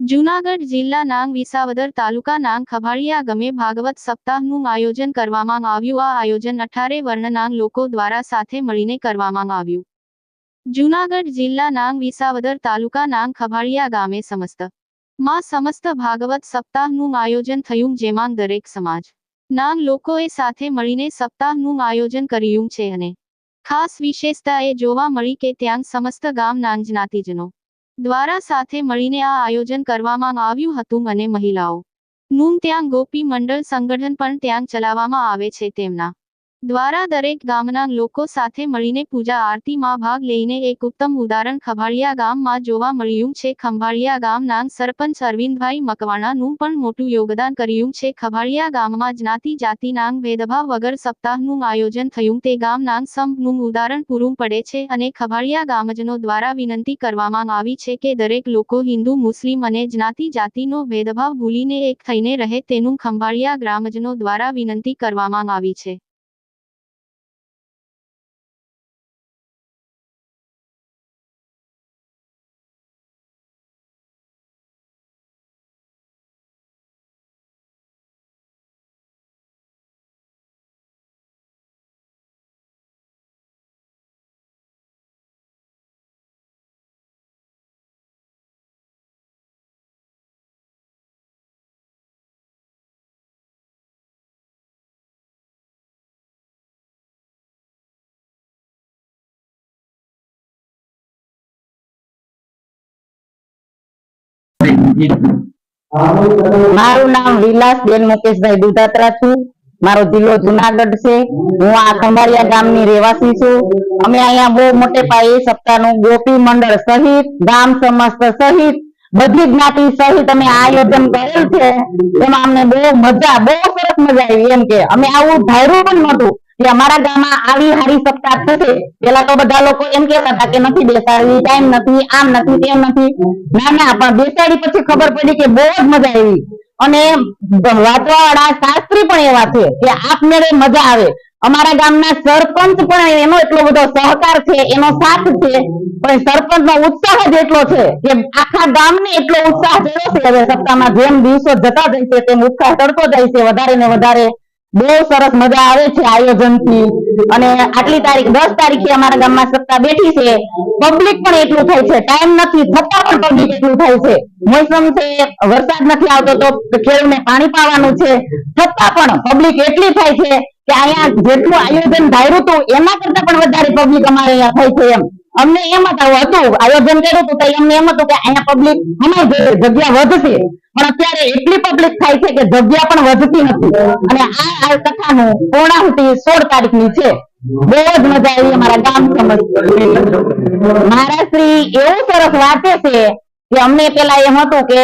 જૂનાગઢ જિલ્લા નાંગ વિસાવદર તાલુકા નાંગ ખભાળિયા ગમે ભાગવત સપ્તાહનું આયોજન કરવામાં આવ્યું. આ આયોજન અઠારે વર્ણનાંગ લોકો દ્વારા સાથે મળીને કરવામાં આવ્યું. જૂનાગઢ જિલ્લા નાંગ વિસાવદર તાલુકા નાંગ ખભાળિયા ગામે સમસ્તમાં સમસ્ત ભાગવત સપ્તાહનું આયોજન થયું જેમાં દરેક સમાજ નાંગ લોકોએ સાથે મળીને સપ્તાહનું આયોજન કર્યું છે અને ખાસ વિશેષતા એ જોવા મળી કે ત્યાં સમસ્ત ગામ નાંગ જ્ઞાતિજનો દ્વારા સાથે મળીને આ આયોજન કરવામાં આવ્યું હતું અને મહિલાઓ. નું ત્યાં ગોપી મંડળ સંગઠન પણ ત્યાં ચલાવવામાં આવે છે તેમના દ્વારા દરેક ગામના લોકો સાથે મળીને પૂજા આરતીમાં ભાગ લઈને એક ઉત્તમ ઉદાહરણ ખંભાળિયા ગામમાં જોવા મળ્યું છે. ખંભાળિયા ગામના સરપંચ અરવિંદભાઈ મકવાણાનું પણ મોટું યોગદાન કર્યું છે. ખંભાળિયા ગામમાં જ્ઞાતિ, જાતિના ભેદભાવ વગર સપ્તાહનું આયોજન થયું. તે ગામના સંપનું ઉદાહરણ પૂરું પડે છે અને ખંભાળિયા ગામજનો દ્વારા વિનંતી કરવામાં આવી છે કે દરેક લોકો હિન્દુ, મુસ્લિમ અને જ્ઞાતિ, જાતિનો ભેદભાવ ભૂલીને એક થઈને રહે. તેનું ખંભાળિયા ગ્રામજનો દ્વારા વિનંતી કરવામાં આવી છે. મારું નામ વિલાસબેન મુકેશભાઈ દુધાત્રા છું. મારો જિલ્લો જુનાગઢ છે. હું આ ખંભાળિયા ગામની રહેવાસી છું. અમે અહીંયા બહુ મોટે પાયે સપ્તાહનું ગોપી મંડળ સહિત, ગામ સમસ્ત સહિત, બધી જ્ઞાતિ સહિત અમે આયોજન કરેલ છે. એમાં અમને બહુ મજા, બહુ સરસ મજા આવી. એમ કે અમે આવું ધાર્યું પણ નહોતું. કે અમારા ગામમાં આવી હારી સપ્તાહ થશે, પેલા તો બધા લોકો એમ કહેતા હતા કે નથી બેસાડવી ટાઈમ નથી, આમ નથી, તેમ નથી. ના ના, પણ બેસાડી પછી ખબર પડી કે બહુ જ મજા આવી. અને વાંચવાવાળા શાસ્ત્રી પણ એવા છે કે આપમેળે મજા આવે. અમારા ગામના સરપંચ પણ એનો એટલો બધો સહકાર છે, એનો સાથ છે, પણ સરપંચ નો ઉત્સાહ જ એટલો છે કે આખા ગામને એટલો ઉત્સાહ થયો છે. હવે સપ્તાહમાં જેમ દિવસો જતા જાય છે, તેમ ઉત્સાહ ચડતો જાય છે, વધારે ને વધારે. બહુ સરસ મજા આવે છે આયોજનથી અને આટલી તારીખ, દસ તારીખે અમારા ગામમાં સત્તા બેઠી છે. પબ્લિક પણ એટલું થાય છે. ટાઈમ નથી, થતા પણ પબ્લિક એટલું થાય છે. મોસમ છે, વરસાદ નથી આવતો તો ખેડૂતને પાણી પાવાનું છે. છતાં પણ પબ્લિક એટલી થાય છે કે અહીંયા જેટલું આયોજન ધાર્યું હતું, એના કરતા પણ વધારે પબ્લિક અમારે અહીંયા થાય છે એમ. અમને એમ જ આવું હતું, આયોજન કર્યું હતું અમને એમ હતું કે અહીંયા પબ્લિક અમારી જગ્યા વધશે, પણ અત્યારે એટલી પબ્લિક થાય છે કે જગ્યા પણ વધતી નથી. અને આ આ કથાનું પૂર્ણાહુતિ સોળ તારીખની છે. બહુ જ મજા આવી અમારા ગામ સમજ મારા શ્રી એવું સરસ વાંચે છે અમને પેલા એમ હતું કે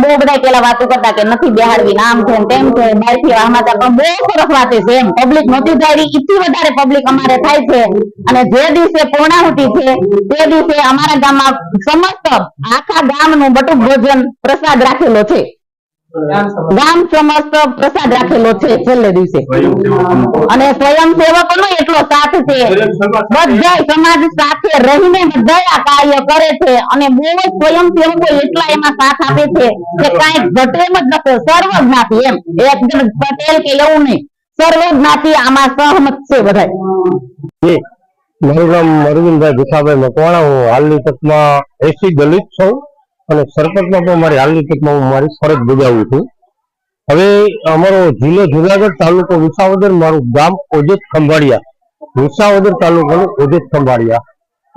બહુ બધા પેલા વાતો કરતા કે નથી બેહાડવી આમ છે તેમ છે બહાર આમાં પણ બહુ સરસ વાંચે છે એમ. પબ્લિક નહોતી ધારી એટલી વધારે પબ્લિક અમારે થાય છે. અને જે દિવસે પૂર્ણાહુતિ છે, તે દિવસે અમારા ગામમાં સમસ્ત આખા ગામનું બટુક ભોજન પ્રસાદ રાખેલો છે. ગામ સમસ્ત પ્રસાદ રાખેલો છે છેલ્લે દિવસે. અને સ્વયંસેવકો નો એટલો સાથ છે. બધા સમાજ સાથે રહીને બધા કાર્ય કરે છે અને બહુ જ સ્વયંસેવકો એટલા એમાં સાથ આપે છે કે કઈ ઘટે એમ જ નથી સર્વ જ્ઞાતિ એમ. એકદમ પટેલ કે એવું નહીં. સર્વ જ્ઞાતિ આમાં સહમત છે બધા મારું નામ અરવિંદભાઈ ભીખાભાઈ મકવાણા. હું હાલની તકમાં એસી દલિત છું. અને સરપંચમાં પણ મારી હાલની તકમાં હું મારી ફરજ બજાવું છું. હવે અમારો જિલ્લો જુનાગઢ તાલુકો વિસાવદર, મારું ગામ ઓજેત ખંભાળિયા. વિસાવદર તાલુકાનું ઓજેત ખંભાળિયા.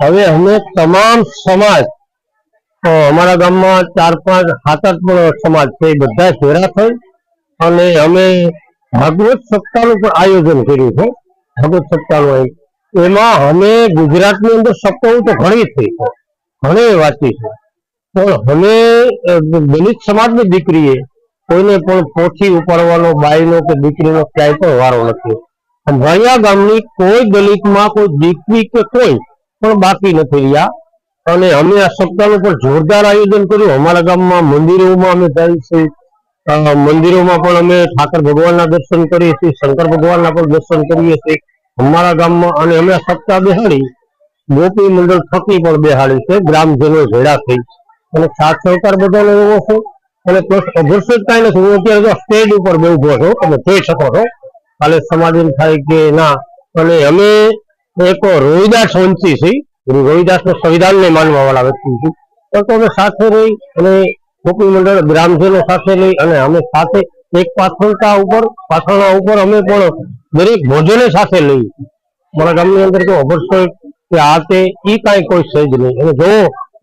હવે અમે તમામ સમાજ અમારા ગામમાં ચાર પાંચ, સાત આઠ પણ સમાજ છે બધા ભેરા થઈ અને અમે ભાગવત સપ્તાહનું પણ આયોજન કર્યું છે. ભાગવત સપ્તાહનું એમાં અમે ગુજરાતની અંદર સપ્તાહ તો ઘણી થઈ છે. ઘણી વાંચી છે. પણ અમે દલિત સમાજની દીકરીએ કોઈને પણ પોથી ઉપાડવાનો, બાઈનો કે દીકરીનો ક્યાંય પણ વારો નથી. ભણિયા ગામની કોઈ દલિતમાં કોઈ દીકરી કે કોઈ પણ બાકી નથી રહ્યા. અને અમે આ સપ્તાહનું પણ જોરદાર આયોજન કર્યું. અમારા ગામમાં મંદિરોમાં અમે જઈએ છીએ મંદિરોમાં પણ અમે ઠાકર ભગવાનના દર્શન કરીએ છીએ, શંકર ભગવાનના પણ દર્શન કરીએ છીએ. અમારા ગામમાં અને અમે સપ્તાહ બેહાડી ગોપી મંડળ થકી પણ બેહાડી છે. ગ્રામજનો ભેળા થઈ અને સાથ સહકાર બધો એવો છે. અને પ્લસ જ કાંઈ નથી. હું અત્યારે જો સ્ટેજ ઉપર બહુ ઊભો છું. તમે જોઈ શકો છો. કાલે સમાધાન થાય કે ના. અને અમે એક રોહિદાસ વંશી છીએ. રોહિદાસનું સંવિધાન ને માનવા વાળા વ્યક્તિ છું તો અમે સાથે રહી અને ગોપી મંડળ ગ્રામજનો સાથે રહી અને અમે સાથે એક પાછળતા ઉપર પાછળના ઉપર અમે પણ દરેક ભોજને સાથે લઈ. મારા ગામની અંદર તો અભરસેટ કે આ તે ઈ કાંઈ કોઈ સહેજ નહીં. અને જો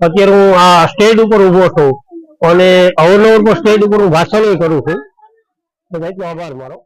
અત્યારે હું આ સ્ટેજ ઉપર ઊભો છું અને અવનવર સ્ટેજ ઉપર હું ભાષણ કરું છું. તો એટલો આભાર મારો